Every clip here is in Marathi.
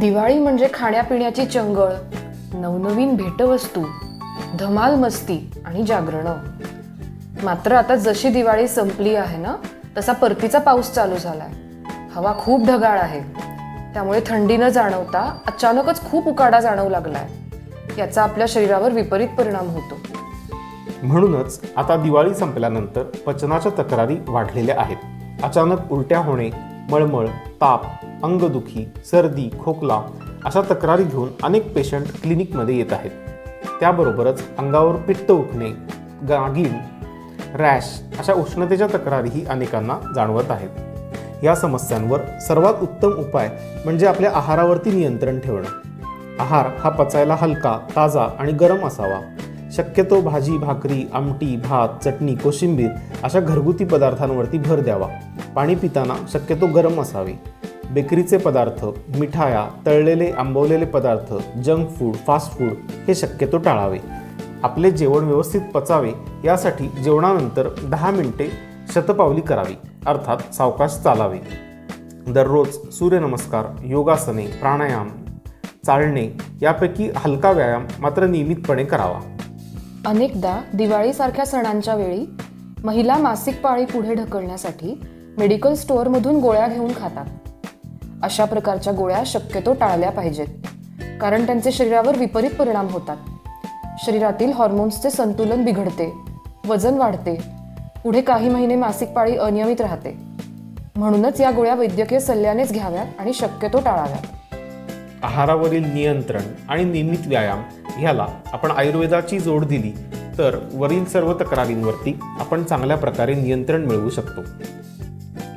दिवाळी म्हणजे खाण्यापिण्याची चंगळ नवनवीन भेटवस्तू धमाल मस्ती आणि जागरणं. मात्र आता जशी दिवाळी संपली आहे ना तसा परतीचा पाऊस चालू झालाय. हवा खूप ढगाळ आहे. त्यामुळे थंडी न जाणवता अचानकच खूप उकाडा जाणवू लागलाय. याचा आपल्या शरीरावर विपरीत परिणाम होतो. म्हणूनच आता दिवाळी संपल्यानंतर पचनाच्या तक्रारी वाढलेल्या आहेत. अचानक उलट्या होणे मळमळ ताप अंगदुखी सर्दी खोकला अशा तक्रारी घेऊन अनेक पेशंट क्लिनिकमध्ये येत आहेत. त्याबरोबरच अंगावर पित्त उठणे गागीण रॅश अशा उष्णतेच्या तक्रारीही अनेकांना जाणवत आहेत. या समस्यांवर सर्वात उत्तम उपाय म्हणजे आपल्या आहारावरती नियंत्रण ठेवणं. आहार हा पचायला हलका ताजा आणि गरम असावा. शक्यतो भाजी भाकरी आमटी भात चटणी कोशिंबीर अशा घरगुती पदार्थांवरती भर द्यावा. पाणी पिताना शक्यतो गरम असावे. बेकरीचे पदार्थ मिठाया तळलेले आंबवलेले पदार्थ जंक फूड फास्ट फूड हे शक्यतो टाळावे. आपले जेवण व्यवस्थित पचावे यासाठी जेवणानंतर दहा मिनिटे शतपावली करावी अर्थात सावकाश चालावे. दररोज सूर्यनमस्कार योगासने प्राणायाम चालणे यापैकी हलका व्यायाम मात्र नियमितपणे करावा. अनेकदा दिवाळीसारख्या सणांच्या वेळी महिला मासिक पाळी पुढे ढकलण्यासाठी मेडिकल स्टोअरमधून गोळ्या घेऊन खातात. अशा प्रकारच्या गोळ्या शक्यतो टाळल्या पाहिजेत कारण त्यांचे शरीरावर विपरीत परिणाम होतात. शरीरातील हॉर्मोन्सचे संतुलन बिघडते वजन वाढते पुढे काही महिने मासिक पाळी अनियमित राहते. म्हणूनच या गोळ्या वैद्यकीय सल्ल्यानेच घ्याव्यात आणि शक्यतो टाळाव्यात. आहारावरील नियंत्रण आणि नियमित व्यायाम ह्याला आपण आयुर्वेदाची जोड दिली तर वरील सर्व तक्रारींवरती आपण चांगल्या प्रकारे नियंत्रण मिळवू शकतो.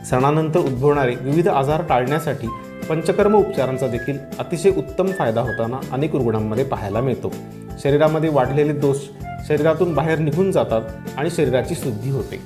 सणानंतर उद्भवणारे विविध आजार टाळण्यासाठी पंचकर्म उपचारांचा देखील अतिशय उत्तम फायदा होताना अनेक रुग्णांमध्ये पाहायला मिळतो. शरीरामध्ये वाढलेले दोष शरीरातून बाहेर निघून जातात आणि शरीराची शुद्धी होते.